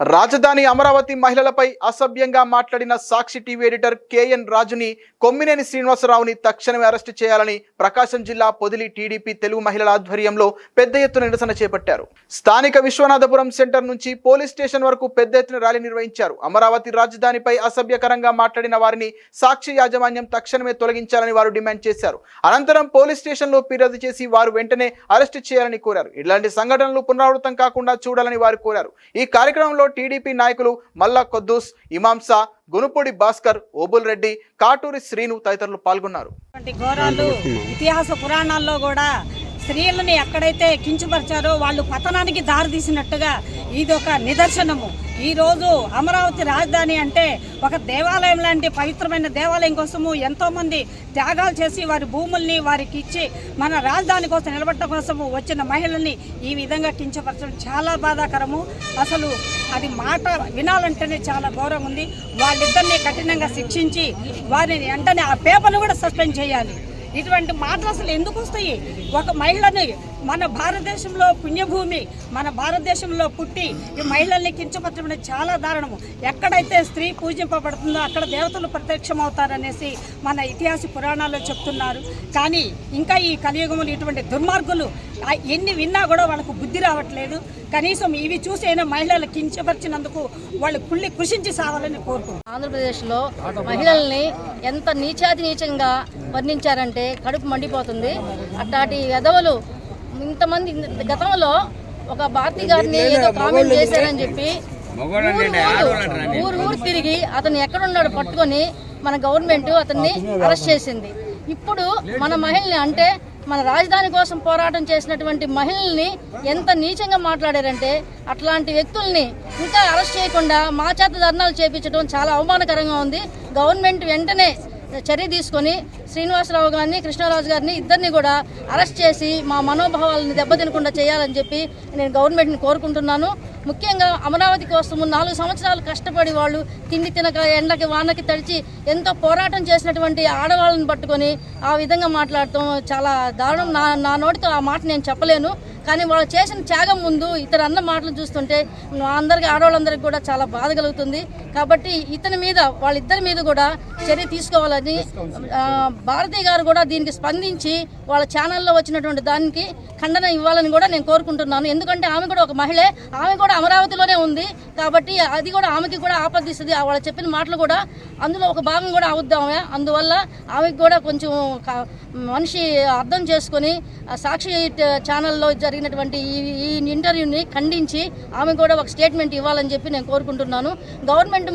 రాజధాని అమరావతి మహిళలపై అసభ్యంగా మాట్లాడిన సాక్షి టీవీ ఎడిటర్ కేఎన్ రాజుని కొమ్మినేని శ్రీనివాసరావుని తక్షణమే అరెస్టు చేయాలని ప్రకాశం జిల్లా పొదిలి టీడీపీ తెలుగు మహిళల ఆధ్వర్యంలో పెద్ద ఎత్తున నిరసన చేపట్టారు. స్థానిక విశ్వనాథపురం సెంటర్ నుంచి పోలీస్ స్టేషన్ వరకు పెద్ద ఎత్తున ర్యాలీ నిర్వహించారు. అమరావతి రాజధానిపై అసభ్యకరంగా మాట్లాడిన వారిని సాక్షి యాజమాన్యం తక్షణమే తొలగించాలని వారు డిమాండ్ చేశారు. అనంతరం పోలీస్ స్టేషన్లో ఫిర్యాదు చేసి వారు వెంటనే అరెస్టు చేయాలని కోరారు. ఇలాంటి సంఘటనలు పునరావృతం కాకుండా చూడాలని వారు కోరారు. ఈ కార్యక్రమంలో టీడీపీ నాయకులు మల్లా కొద్దూస్ ఇమాంసా గునుపూడి భాస్కర్ ఓబుల్ రెడ్డి కాటూరి శ్రీను తదితరులు పాల్గొన్నారు. ఇతిహాస పురాణాల్లో కూడా స్త్రీలని ఎక్కడైతే కించపరిచారో వాళ్ళు పతనానికి దారితీసినట్టుగా ఇది ఒక నిదర్శనము. ఈ రోజు అమరావతి రాజధాని అంటే ఒక దేవాలయం లాంటి పవిత్రమైన దేవాలయం కోసము ఎంతోమంది త్యాగాలు చేసి వారి భూముల్ని వారికి ఇచ్చి మన రాజధాని కోసం నిలబడటం కోసము వచ్చిన మహిళల్ని ఈ విధంగా కించపరచడం చాలా బాధాకరము. అసలు అది మాట వినాలంటేనే చాలా గౌరవం ఉంది వాళ్ళిద్దరిని కఠినంగా శిక్షించి వారిని వెంటనే ఆ పేపర్ను కూడా సస్పెండ్ చేయాలి. ఇటువంటి మాటలు అసలు ఎందుకు వస్తాయి? ఒక మహిళని మన భారతదేశంలో పుణ్యభూమి మన భారతదేశంలో పుట్టి ఈ మహిళల్ని కించపరచడం చాలా దారుణము. ఎక్కడైతే స్త్రీ పూజింపబడుతుందో అక్కడ దేవతలు ప్రత్యక్షమవుతారనేసి మన ఇతిహాస పురాణాల్లో చెప్తున్నారు. కానీ ఇంకా ఈ కలియుగంలో ఇటువంటి దుర్మార్గులు ఎన్ని విన్నా కూడా వాళ్ళకు బుద్ధి రావట్లేదు. కనీసం ఇవి చూసి అయినా మహిళలు కించపరిచినందుకు వాళ్ళు కుళ్ళి కృషించి సావాలని కోరుకుంటున్నారు ఆంధ్రప్రదేశ్లో మహిళల్ని ఎంత నీచాతి నీచంగా వర్ణించారంటే కడుపు మండిపోతుంది. అట్లాంటి ఎదవలు ఇంతమంది గతంలో ఒక భారతి గారిని ఏదో కామెంట్ చేశారని చెప్పి ఊరు ఊరు- ఊరు ఊరు తిరిగి అతను ఎక్కడున్నాడు పట్టుకొని మన గవర్నమెంట్ అతన్ని అరెస్ట్ చేసింది. ఇప్పుడు మన మహిళని అంటే మన రాజధాని కోసం పోరాటం చేసినటువంటి మహిళల్ని ఎంత నీచంగా మాట్లాడారంటే అట్లాంటి వ్యక్తుల్ని ఇంకా అరెస్ట్ చేయకుండా మా చేత ధర్నాలు చేపించడం చాలా అవమానకరంగా ఉంది. గవర్నమెంట్ వెంటనే చర్య తీసుకొని శ్రీనివాసరావు గారిని కృష్ణరాజు గారిని ఇద్దరిని కూడా అరెస్ట్ చేసి మా మనోభావాలను దెబ్బతినకుండా చేయాలని చెప్పి నేను గవర్నమెంట్ని కోరుకుంటున్నాను. ముఖ్యంగా అమరావతి కోసం నాలుగు సంవత్సరాలు కష్టపడి వాళ్ళు తిండి తినక ఎండకి వానకి తడిచి ఎంతో పోరాటం చేసినటువంటి ఆడవాళ్ళని పట్టుకొని ఆ విధంగా మాట్లాడటం చాలా దారుణం. నా నా నోటితో ఆ మాట నేను చెప్పలేను. కానీ వాళ్ళు చేసిన త్యాగం ముందు ఇతర అన్న మాటలు చూస్తుంటే అందరికీ అందరికి ఆడవాళ్ళందరికీ కూడా చాలా బాధ కలుగుతుంది. కాబట్టి ఇతని మీద వాళ్ళిద్దరి మీద కూడా చర్య తీసుకోవాలని భారతి గారు కూడా దీనికి స్పందించి వాళ్ళ ఛానల్లో వచ్చినటువంటి దానికి ఖండన ఇవ్వాలని కూడా నేను కోరుకుంటున్నాను. ఎందుకంటే ఆమె కూడా ఒక మహిళే. ఆమె కూడా అమరావతిలోనే ఉంది. కాబట్టి అది కూడా ఆమెకి కూడా ఆపదిస్తుంది వాళ్ళు చెప్పిన మాటలు కూడా అందులో ఒక భాగం కూడా అవుద్దామే అందువల్ల ఆమెకి కూడా కొంచెం మనిషి అర్థం చేసుకొని సాక్షి ఛానల్లో జరిగిన జరిగినటువంటి ఈ ఈ ఇంటర్వ్యూని ఖండించి ఆమె కూడా ఒక స్టేట్మెంట్ ఇవ్వాలని చెప్పి నేను కోరుకుంటున్నాను. గవర్నమెంట్